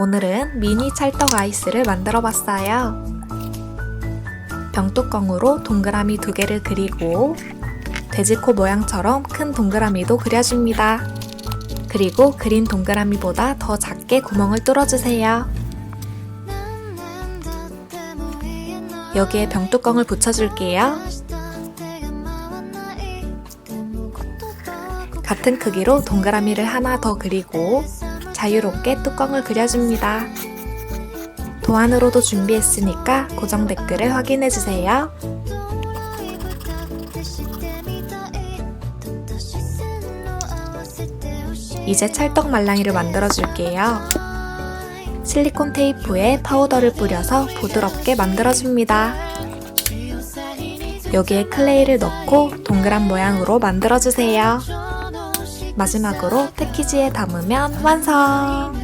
오늘은 미니 찰떡 아이스를 만들어 봤어요. 병뚜껑으로 동그라미 두 개를 그리고 돼지코 모양처럼 큰 동그라미도 그려줍니다. 그리고 그린 동그라미보다 더 작게 구멍을 뚫어주세요. 여기에 병뚜껑을 붙여줄게요. 같은 크기로 동그라미를 하나 더 그리고 자유롭게 뚜껑을 그려줍니다. 도안으로도 준비했으니까 고정 댓글을 확인해주세요. 이제 찰떡 말랑이를 만들어줄게요. 실리콘 테이프에 파우더를 뿌려서 부드럽게 만들어줍니다. 여기에 클레이를 넣고 동그란 모양으로 만들어주세요. 마지막으로 패키지에 담으면 완성!